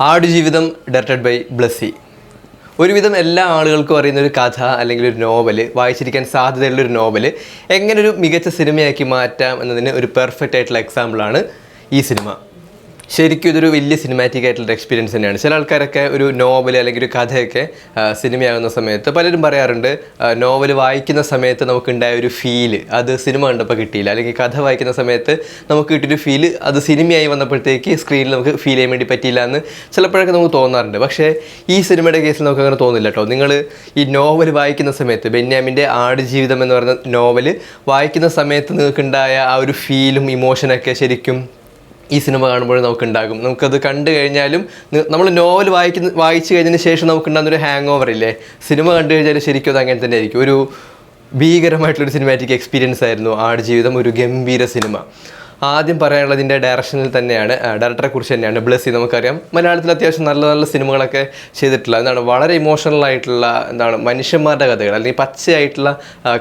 Aadujeevitham directed by Blessy. ഒരുവിധം എല്ലാ ആളുകൾക്കും അറിയുന്ന ഒരു കഥ അല്ലെങ്കിൽ ഒരു നോവൽ വായിച്ചിരിക്കാൻ സാധ്യതയുള്ള ഒരു നോവൽ എങ്ങനെ ഒരു മികച്ച സിനിമയാക്കി മാറ്റാം എന്നതിന് ഒരു പെർഫെക്റ്റ് ആയിട്ടുള്ള എക്സാമ്പിളാണ് ഈ സിനിമ ശരിക്കും ഇതൊരു വലിയ സിനിമാറ്റിക് ആയിട്ടുള്ള എക്സ്പീരിയൻസ് തന്നെയാണ്. ചില ആൾക്കാരൊക്കെ ഒരു നോവൽ അല്ലെങ്കിൽ ഒരു കഥയൊക്കെ സിനിമയാകുന്ന സമയത്ത് പലരും പറയാറുണ്ട് നോവൽ വായിക്കുന്ന സമയത്ത് നമുക്കുണ്ടായ ഒരു ഫീൽ അത് സിനിമ കണ്ടപ്പോൾ കിട്ടിയില്ല. അല്ലെങ്കിൽ കഥ വായിക്കുന്ന സമയത്ത് നമുക്ക് കിട്ടിയൊരു ഫീൽ അത് സിനിമയായി വന്നപ്പോഴത്തേക്ക് സ്ക്രീനിൽ നമുക്ക് ഫീൽ ചെയ്യാൻ വേണ്ടി പറ്റിയില്ല എന്ന് ചിലപ്പോഴൊക്കെ നമുക്ക് തോന്നാറുണ്ട്. പക്ഷേ ഈ സിനിമയുടെ കേസിൽ നമുക്ക് അങ്ങനെ തോന്നില്ല കേട്ടോ. നിങ്ങൾ ഈ നോവൽ വായിക്കുന്ന സമയത്ത് ബെന്യാമിന്റെ ആടുജീവിതം എന്ന് പറയുന്ന നോവൽ വായിക്കുന്ന സമയത്ത് നിങ്ങൾക്കുണ്ടായ ആ ഒരു ഫീലും ഇമോഷനൊക്കെ ശരിക്കും ഈ സിനിമ കാണുമ്പോൾ നമുക്കുണ്ടാകും. നമുക്കത് കണ്ടു കഴിഞ്ഞാലും നമ്മൾ നോവൽ വായിക്കുന്ന വായിച്ചു കഴിഞ്ഞതിന് ശേഷം നമുക്കുണ്ടാകുന്ന ഒരു ഹാങ് ഓവർ ഇല്ലേ? സിനിമ കണ്ടു കഴിഞ്ഞാൽ ശരിക്കും അത് അങ്ങനെ തന്നെ ആയിരിക്കും ഒരു ഭീകരമായിട്ടുള്ളൊരു സിനിമാറ്റിക് എക്സ്പീരിയൻസ് ആയിരുന്നു ആട് ജീവിതം ഒരു ഗംഭീര സിനിമ. ആദ്യം പറയാനുള്ളതിന്റെ ഡയറക്ഷനിൽ തന്നെയാണ് ഡയറക്ടറെ കുറിച്ച് തന്നെയാണ് ബ്ലസ്സി. നമുക്കറിയാം മലയാളത്തിൽ അത്യാവശ്യം നല്ല നല്ല സിനിമകളൊക്കെ ചെയ്തിട്ടുള്ള എന്താണ് വളരെ ഇമോഷണൽ ആയിട്ടുള്ള എന്താണ് മനുഷ്യന്മാരുടെ കഥകൾ അല്ലെങ്കിൽ പച്ചയായിട്ടുള്ള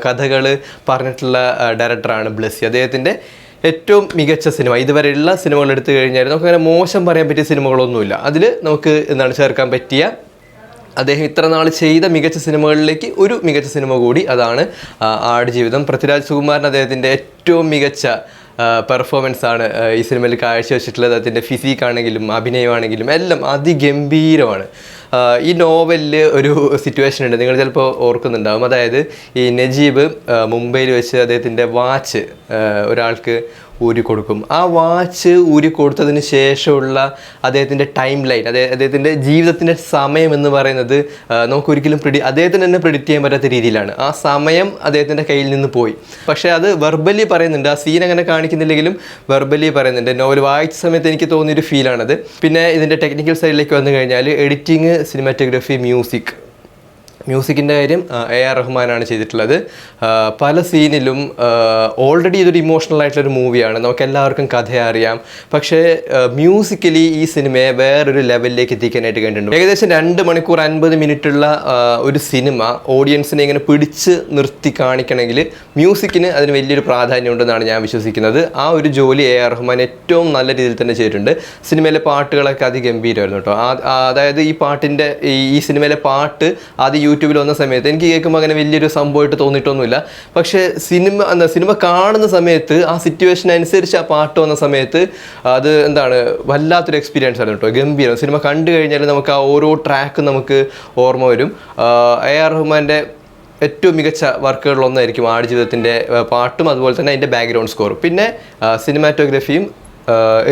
കഥകൾ പറഞ്ഞിട്ടുള്ള ഡയറക്ടറാണ് ബ്ലസ്സി. അദ്ദേഹത്തിന്റെ ഏറ്റവും മികച്ച സിനിമ. ഇതുവരെയുള്ള സിനിമകൾ എടുത്തു കഴിഞ്ഞാൽ നമുക്കങ്ങനെ മോശം പറയാൻ പറ്റിയ സിനിമകളൊന്നുമില്ല. അതിൽ നമുക്ക് എന്താണ് ചേർക്കാൻ പറ്റിയ അദ്ദേഹം ഇത്ര നാൾ ചെയ്ത മികച്ച സിനിമകളിലേക്ക് ഒരു മികച്ച സിനിമ കൂടി അതാണ് ആട് ആടുജീവിതം പൃഥ്വിരാജ് സുകുമാരൻ അദ്ദേഹത്തിന്റെ ഏറ്റവും മികച്ച പെർഫോമൻസ് ആണ് ഈ സിനിമയിൽ കാഴ്ചവെച്ചിട്ടുള്ളത്. അതിന്റെ ഫിസിക് ആണെങ്കിലും അഭിനയമാണെങ്കിലും എല്ലാം അതിഗംഭീരമാണ്. ഈ നോവലിൽ ഒരു സിറ്റുവേഷൻ ഉണ്ട്. നിങ്ങൾ ചിലപ്പോൾ ഓർക്കുന്നുണ്ടാവും. അതായത് ഈ നജീബ് മുംബൈയിൽ വെച്ച് അദ്ദേഹത്തിന്റെ വാച്ച് ഒരാൾക്ക് ഊരി കൊടുക്കും ആ വാച്ച് ഊരി കൊടുത്തതിന് ശേഷമുള്ള അദ്ദേഹത്തിന്റെ ടൈം ലൈൻ അതായത് അദ്ദേഹത്തിന്റെ ജീവിതത്തിന്റെ സമയം എന്ന് പറയുന്നത് നമുക്കൊരിക്കലും പ്രിഡി അദ്ദേഹത്തിന് തന്നെ പ്രിഡിക്റ്റ് ചെയ്യാൻ പറ്റാത്ത രീതിയിലാണ്. ആ സമയം അദ്ദേഹത്തിന്റെ കയ്യിൽ നിന്ന് പോയി. പക്ഷേ അത് വെർബലി പറയുന്നുണ്ട്. ആ സീൻ അങ്ങനെ കാണിക്കുന്നില്ലെങ്കിലും വെർബലി പറയുന്നുണ്ട്. നോവൽ വായിച്ച സമയത്ത് എനിക്ക് തോന്നിയൊരു ഫീലാണത് പിന്നെ ഇതിന്റെ ടെക്നിക്കൽ സൈഡിലേക്ക് വന്നു കഴിഞ്ഞാൽ എഡിറ്റിംഗ് സിനിമാറ്റോഗ്രഫി മ്യൂസിക് മ്യൂസിക്കിന്റെ കാര്യം എ ആർ റഹ്മാനാണ് ചെയ്തിട്ടുള്ളത്. പല സീനിലും ഓൾറെഡി ഇതൊരു ഇമോഷണൽ ആയിട്ടുള്ളൊരു മൂവിയാണ് നമുക്ക് എല്ലാവർക്കും കഥ അറിയാം. പക്ഷേ മ്യൂസിക്കലി ഈ സിനിമയെ വേറൊരു ലെവലിലേക്ക് എത്തിക്കാനായിട്ട് കണ്ടിട്ടുണ്ട്. ഏകദേശം രണ്ട് മണിക്കൂർ അൻപത് മിനിറ്റുള്ള ഒരു സിനിമ ഓഡിയൻസിനെ ഇങ്ങനെ പിടിച്ച് നിർത്തി കാണിക്കണമെങ്കിൽ മ്യൂസിക്കിന് അതിന് വലിയൊരു പ്രാധാന്യമുണ്ടെന്നാണ് ഞാൻ വിശ്വസിക്കുന്നത്. ആ ഒരു ജോലി എ ആർ റഹ്മാൻ ഏറ്റവും നല്ല രീതിയിൽ തന്നെ ചെയ്തിട്ടുണ്ട്. സിനിമയിലെ പാട്ടുകളൊക്കെ അതിഗംഭീരമായിരുന്നു കേട്ടോ. അതായത് ഈ പാട്ടിന്റെ ഈ സിനിമയിലെ പാട്ട് ആദ്യം യൂട്യൂബിൽ വന്ന സമയത്ത് എനിക്ക് കേൾക്കുമ്പോൾ അങ്ങനെ വലിയൊരു സംഭവമായിട്ട് തോന്നിയിട്ടൊന്നുമില്ല. പക്ഷേ സിനിമ എന്താ സിനിമ കാണുന്ന സമയത്ത് ആ സിറ്റുവേഷൻ അനുസരിച്ച് ആ പാട്ട് വന്ന സമയത്ത് അത് എന്താണ് വല്ലാത്തൊരു എക്സ്പീരിയൻസ് ആണ് കേട്ടോ. ഗംഭീരം. സിനിമ കണ്ടു കഴിഞ്ഞാൽ നമുക്ക് ആ ഓരോ ട്രാക്കും നമുക്ക് ഓർമ്മ വരും. എ ആർ റഹ്മാന്റെ ഏറ്റവും മികച്ച വർക്കുകളിലൊന്നായിരിക്കും ആടുജീവിതത്തിന്റെ പാട്ടും അതുപോലെ തന്നെ അതിന്റെ ബാക്ക്ഗ്രൗണ്ട് സ്കോറും പിന്നെ സിനിമാറ്റോഗ്രഫിയും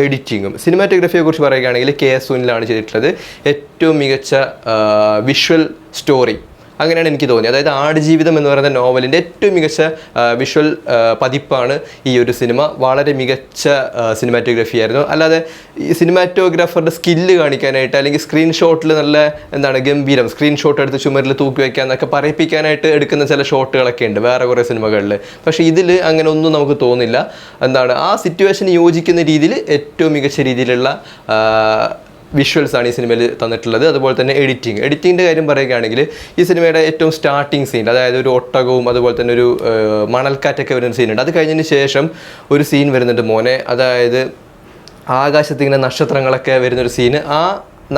എഡിറ്റിങ്ങും സിനിമാറ്റോഗ്രഫിയെ കുറിച്ച് പറയുകയാണെങ്കിൽ കെ എസ് സുനിലാണ് ചെയ്തിട്ടുള്ളത്. ഏറ്റവും മികച്ച വിഷ്വൽ സ്റ്റോറി അങ്ങനെയാണ് എനിക്ക് തോന്നിയത്. അതായത് ആടുജീവിതം എന്ന് പറയുന്ന നോവലിന്റെ ഏറ്റവും മികച്ച വിഷ്വൽ പതിപ്പാണ് ഈ ഒരു സിനിമ. വളരെ മികച്ച സിനിമാറ്റോഗ്രഫി ആയിരുന്നു. അല്ലാതെ ഈ സിനിമാറ്റോഗ്രാഫറുടെ സ്കില്ല് കാണിക്കാനായിട്ട് അല്ലെങ്കിൽ സ്ക്രീൻഷോട്ടിൽ നല്ല എന്താണ് ഗംഭീരം സ്ക്രീൻഷോട്ട് എടുത്ത് ചുമരിൽ തൂക്കി വയ്ക്കുക എന്നൊക്കെ പറയിപ്പിക്കാനായിട്ട് എടുക്കുന്ന ചില ഷോട്ടുകളൊക്കെ ഉണ്ട് വേറെ കുറേ സിനിമകളിൽ. പക്ഷേ ഇതിൽ അങ്ങനെ ഒന്നും നമുക്ക് തോന്നില്ല. എന്താണ് ആ സിറ്റുവേഷൻ യോജിക്കുന്ന രീതിയിൽ ഏറ്റവും മികച്ച രീതിയിലുള്ള വിഷ്വൽസ് ആണ് ഈ സിനിമയിൽ തന്നിട്ടുള്ളത്. അതുപോലെ തന്നെ എഡിറ്റിംഗ് എഡിറ്റിങ്ങിന്റെ കാര്യം പറയുകയാണെങ്കിൽ ഈ സിനിമയുടെ ഏറ്റവും സ്റ്റാർട്ടിങ് സീൻ അതായത് ഒരു ഒട്ടകവും അതുപോലെ തന്നെ ഒരു മണൽക്കാറ്റൊക്കെ വരുന്ന സീനുണ്ട് അത് കഴിഞ്ഞതിന് ശേഷം ഒരു സീൻ വരുന്നുണ്ട് മോനെ. അതായത് ആകാശത്തിങ്ങനെ നക്ഷത്രങ്ങളൊക്കെ വരുന്നൊരു സീന് ആ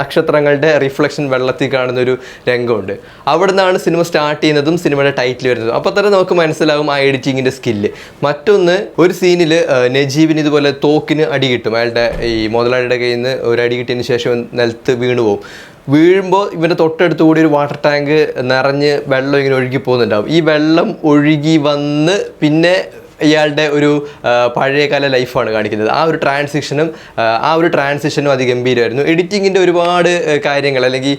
നക്ഷത്രങ്ങളുടെ റിഫ്ലക്ഷൻ വെള്ളത്തിൽ കാണുന്ന ഒരു രംഗമുണ്ട്. അവിടെ നിന്നാണ് സിനിമ സ്റ്റാർട്ട് ചെയ്യുന്നതും സിനിമയുടെ ടൈറ്റിൽ വരുന്നതും. അപ്പോൾ തന്നെ നമുക്ക് മനസ്സിലാവും ആ എഡിറ്റിങ്ങിന്റെ സ്കില്ല് മറ്റൊന്ന് ഒരു സീനിൽ നജീബിന് ഇതുപോലെ തോക്കിന് അടി കിട്ടും. അയാളുടെ ഈ മുതലാളിയുടെ കയ്യിൽ നിന്ന് ഒരു അടി കിട്ടിയതിന് ശേഷം നിലത്ത് വീണു പോകും വീഴുമ്പോൾ ഇവന്റെ തൊട്ടടുത്ത് കൂടി ഒരു വാട്ടർ ടാങ്ക് നിറഞ്ഞ് വെള്ളം ഇങ്ങനെ ഒഴുകി പോകുന്നുണ്ടാവും. ഈ വെള്ളം ഒഴുകി വന്ന് പിന്നെ ഇയാളുടെ ഒരു പഴയകാല ലൈഫാണ് കാണിക്കുന്നത്. ആ ഒരു ട്രാൻസിഷനും ആ, ഒരു ട്രാൻസിഷനും അതിഗംഭീരമായിരുന്നു. എഡിറ്റിങ്ങിന്റെ ഒരുപാട് കാര്യങ്ങൾ അല്ലെങ്കിൽ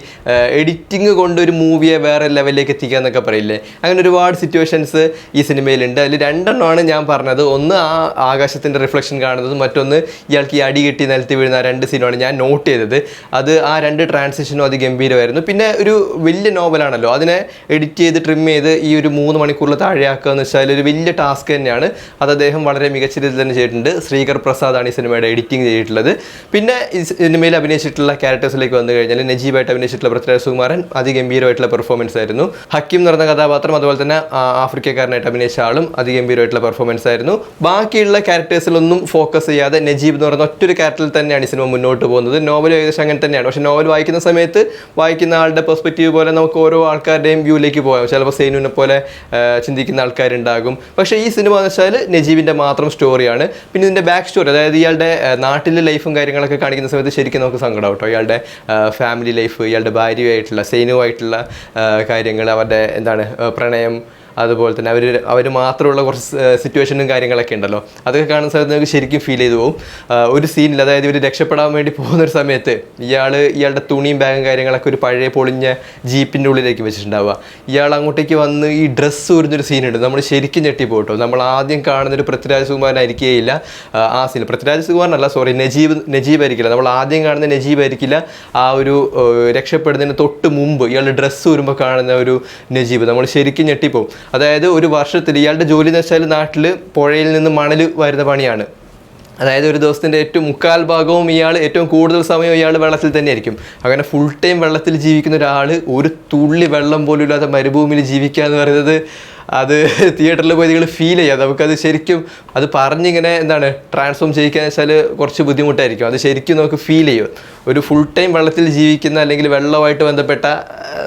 എഡിറ്റിംഗ് കൊണ്ട് ഒരു മൂവിയെ വേറെ ലെവലിലേക്ക് എത്തിക്കുക എന്നൊക്കെ പറയില്ലേ? അങ്ങനെ ഒരുപാട് സിറ്റുവേഷൻസ് ഈ സിനിമയിലുണ്ട്. അതിൽ രണ്ടെണ്ണമാണ് ഞാൻ പറഞ്ഞത്. ഒന്ന് ആ ആകാശത്തിന്റെ റിഫ്ലക്ഷൻ കാണുന്നത് മറ്റൊന്ന് ഇയാൾക്ക് ഈ അടി കെട്ടി നിലത്തി വീഴുന്ന രണ്ട് സീനുമാണ് ഞാൻ നോട്ട് ചെയ്തത്. അത് ആ രണ്ട് ട്രാൻസിഷനും അതിഗംഭീരമായിരുന്നു. പിന്നെ ഒരു വലിയ നോവലാണല്ലോ. അതിനെ എഡിറ്റ് ചെയ്ത് ട്രിം ചെയ്ത് ഈ ഒരു മൂന്ന് മണിക്കൂറിൽ താഴെയാക്കുക എന്ന് വെച്ചാൽ ഒരു വലിയ ടാസ്ക് തന്നെയാണ്. അത് അദ്ദേഹം വളരെ മികച്ച രീതിയിൽ തന്നെ ചെയ്തിട്ടുണ്ട്. ശ്രീകർ പ്രസാദാണ് ഈ സിനിമയുടെ എഡിറ്റിംഗ് ചെയ്തിട്ടുള്ളത്. പിന്നെ ഈ സിനിമയിൽ അഭിനയിച്ചിട്ടുള്ള ക്യാരക്ടേഴ്സിലേക്ക് വന്നു കഴിഞ്ഞാൽ നജീബായിട്ട് അഭിനയിച്ചിട്ടുള്ള പൃഥ്വിരാജ് സുകുമാരൻ അതിഗംഭീരമായിട്ടുള്ള പെർഫോമൻസ് ആയിരുന്നു. ഹക്കിം പറഞ്ഞ കഥാപാത്രം അതുപോലെ തന്നെ ആഫ്രിക്കക്കാരനായിട്ട് അഭിനയിച്ച ആളും അതിഗംഭീരമായിട്ടുള്ള പെർഫോമൻസ് ആയിരുന്നു. ബാക്കിയുള്ള ക്യാരക്ടേഴ്സിലൊന്നും ഫോക്കസ് ചെയ്യാതെ നജീബ് എന്ന് പറയുന്ന ഒറ്റൊരു ക്യാരക്ടറിൽ തന്നെയാണ് ഈ സിനിമ മുന്നോട്ട് പോകുന്നത്. നോവൽ ഏകദേശം അങ്ങനെ തന്നെയാണ്. പക്ഷേ നോവൽ വായിക്കുന്ന സമയത്ത് വായിക്കുന്ന ആളുടെ പെർസ്പെക്റ്റീവ് പോലെ നമുക്ക് ഓരോ ആൾക്കാരുടെയും വ്യൂയിലേക്ക് പോകാം. ചിലപ്പോൾ സൈനുവിനെ പോലെ ചിന്തിക്കുന്ന ആൾക്കാരുണ്ടാകും. പക്ഷേ ഈ സിനിമ വെച്ചാൽ നജീബിന്റെ മാത്രം സ്റ്റോറിയാണ്. പിന്നെ ഇതിന്റെ ബാക്ക് സ്റ്റോറി അതായത് ഇയാളുടെ നാട്ടിലെ ലൈഫും കാര്യങ്ങളൊക്കെ കാണിക്കുന്ന സമയത്ത് ശരിക്കും നമുക്ക് സങ്കടം കേട്ടോ. ഇയാളുടെ ഫാമിലി ലൈഫ് ഇയാളുടെ ഭാര്യയുമായിട്ടുള്ള സൈനുമായിട്ടുള്ള കാര്യങ്ങൾ അവരുടെ എന്താണ് പ്രണയം അതുപോലെ തന്നെ അവർ അവർ മാത്രമുള്ള കുറച്ച് സിറ്റുവേഷനും കാര്യങ്ങളൊക്കെ ഉണ്ടല്ലോ. അതൊക്കെ കാണുന്ന സമയത്ത് നമുക്ക് ശരിക്കും ഫീൽ ചെയ്തു പോകും ഒരു സീനിൽ അതായത് ഇവർ രക്ഷപ്പെടാൻ വേണ്ടി പോകുന്ന ഒരു സമയത്ത് ഇയാൾ ഇയാളുടെ തുണിയും ബാഗും കാര്യങ്ങളൊക്കെ ഒരു പഴയ പൊളിഞ്ഞ ജീപ്പിന്റെ ഉള്ളിലേക്ക് വെച്ചിട്ടുണ്ടാവുക. ഇയാൾ അങ്ങോട്ടേക്ക് വന്ന് ഈ ഡ്രസ്സ് ഊരുന്നൊരു സീനുണ്ട് നമ്മൾ ശരിക്കും ഞെട്ടിപ്പോട്ടോ. നമ്മൾ ആദ്യം കാണുന്നൊരു പൃഥ്വിരാജ് സുകുമാരനായിരിക്കുകയില്ല ആ, സീൻ പൃഥ്വിരാജ് സുകുമാരനല്ല സോറി നജീബ് നജീബ് ആയിരിക്കില്ല. നമ്മൾ ആദ്യം കാണുന്ന നജീബ് ആയിരിക്കില്ല. ആ ഒരു രക്ഷപ്പെടുന്നതിന് തൊട്ട് മുമ്പ് ഇയാളുടെ ഡ്രസ്സ് വരുമ്പോൾ കാണുന്ന ഒരു നജീബ്. നമ്മൾ ശരിക്കും ഞെട്ടിപ്പോവും. അതായത് ഒരു വർഷത്തിൽ ഇയാളുടെ ജോലി എന്ന് വെച്ചാൽ നാട്ടിൽ പുഴയിൽ നിന്ന് മണൽ വരുന്ന പണിയാണ്. അതായത് ഒരു ദിവസത്തിന്റെ ഏറ്റവും മുക്കാൽ ഭാഗവും ഇയാൾ ഏറ്റവും കൂടുതൽ സമയം ഇയാൾ വെള്ളത്തിൽ തന്നെ ആയിരിക്കും അങ്ങനെ ഫുൾ ടൈം വെള്ളത്തിൽ ജീവിക്കുന്ന ഒരാൾ ഒരു തുള്ളി വെള്ളം പോലും ഇല്ലാത്ത മരുഭൂമിയിൽ ജീവിക്കുക എന്ന് പറയുന്നത് അത് തിയേറ്ററിൽ പോയി നിങ്ങൾ ഫീൽ ചെയ്യാം നമുക്കത് ശരിക്കും അത് പറഞ്ഞിങ്ങനെ എന്താണ് ട്രാൻസ്ഫോം ചെയ്യിക്കുക വെച്ചാൽ കുറച്ച് ബുദ്ധിമുട്ടായിരിക്കും. അത് ശരിക്കും നമുക്ക് ഫീൽ ചെയ്യും. ഒരു ഫുൾ ടൈം വെള്ളത്തിൽ ജീവിക്കുന്ന അല്ലെങ്കിൽ വെള്ളവുമായിട്ട് ബന്ധപ്പെട്ട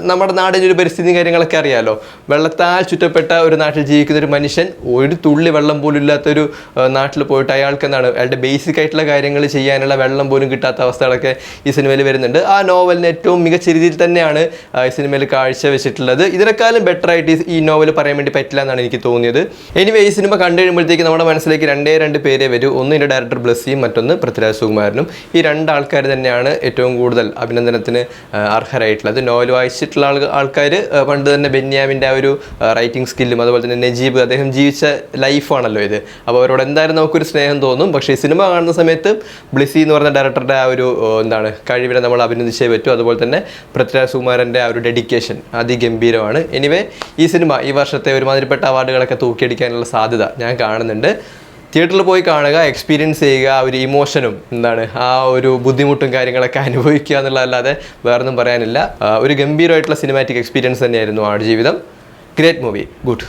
നമ്മുടെ നാടിന്റെ ഒരു പരിസ്ഥിതിയും കാര്യങ്ങളൊക്കെ അറിയാമല്ലോ വെള്ളത്താൽ ചുറ്റപ്പെട്ട ഒരു നാട്ടിൽ ജീവിക്കുന്ന ഒരു മനുഷ്യൻ ഒരു തുള്ളി വെള്ളം പോലും ഇല്ലാത്തൊരു നാട്ടിൽ പോയിട്ട് അയാൾക്ക് എന്താണ് അയാളുടെ ബേസിക് ആയിട്ടുള്ള കാര്യങ്ങൾ ചെയ്യാനുള്ള വെള്ളം പോലും കിട്ടാത്ത അവസ്ഥകളൊക്കെ ഈ സിനിമയിൽ വരുന്നുണ്ട്. ആ നോവലിന് ഏറ്റവും മികച്ച രീതിയിൽ തന്നെയാണ് ഈ സിനിമയിൽ കാഴ്ചവെച്ചിട്ടുള്ളത്. ഇതിനേക്കാളും ബെറ്റർ ആയിട്ട് ഈ- നോവൽ പറയാൻ വേണ്ടി പറ്റില്ല എന്നാണ് എനിക്ക് തോന്നിയത്. എനിവേ ഈ സിനിമ കണ്ടു കഴിയുമ്പോഴത്തേക്ക് നമ്മുടെ മനസ്സിലേക്ക് രണ്ടേ രണ്ട് പേരെ വരും. ഒന്ന് ഇതിന്റെ ഡയറക്ടർ ബ്ലസ്സിയും മറ്റൊന്ന് പൃഥ്വിരാജ് സുകുമാരനും. ഈ രണ്ട് ആൾക്കാർ തന്നെയാണ് ഏറ്റവും കൂടുതൽ അഭിനന്ദനത്തിന് അർഹരായിട്ടുള്ളത്. നോവൽ വായിച്ചിട്ടുള്ള ആൾ ആൾക്കാർ പണ്ട് തന്നെ ബെന്യാമിന്റെ ആ ഒരു റൈറ്റിംഗ് സ്കില്ലും അതുപോലെ തന്നെ നജീബ് അദ്ദേഹം ജീവിച്ച ലൈഫാണല്ലോ ഇത്. അപ്പോൾ അവരോട് എന്തായാലും നമുക്കൊരു സ്നേഹം തോന്നും. പക്ഷേ സിനിമ കാണുന്ന സമയത്ത് ബ്ലിസി എന്ന് പറഞ്ഞ ഡയറക്ടറുടെ ആ ഒരു എന്താണ് കഴിവിനെ നമ്മൾ അഭിനന്ദിച്ചേ പറ്റൂ. അതുപോലെ തന്നെ പൃഥ്വിരാജ് സുകുമാരന്റെ ആ ഒരു ഡെഡിക്കേഷൻ അതിഗംഭീരമാണ്. എനിവേ ഈ സിനിമ ഈ വർഷത്തെ ഒരുമാതിരിപ്പെട്ട അവാർഡുകളൊക്കെ തൂക്കിയടിക്കാനുള്ള സാധ്യത ഞാൻ കാണുന്നുണ്ട്. തിയേറ്ററിൽ പോയി കാണുക എക്സ്പീരിയൻസ് ചെയ്യുക ആ ഒരു ഇമോഷനും എന്താണ് ആ ഒരു ബുദ്ധിമുട്ടും കാര്യങ്ങളൊക്കെ അനുഭവിക്കുക എന്നുള്ളതല്ലാതെ വേറൊന്നും പറയാനില്ല. ഒരു ഗംഭീരമായിട്ടുള്ള സിനിമാറ്റിക് എക്സ്പീരിയൻസ് തന്നെയായിരുന്നു ആടുജീവിതം ഗ്രേറ്റ് മൂവി ഗുഡ്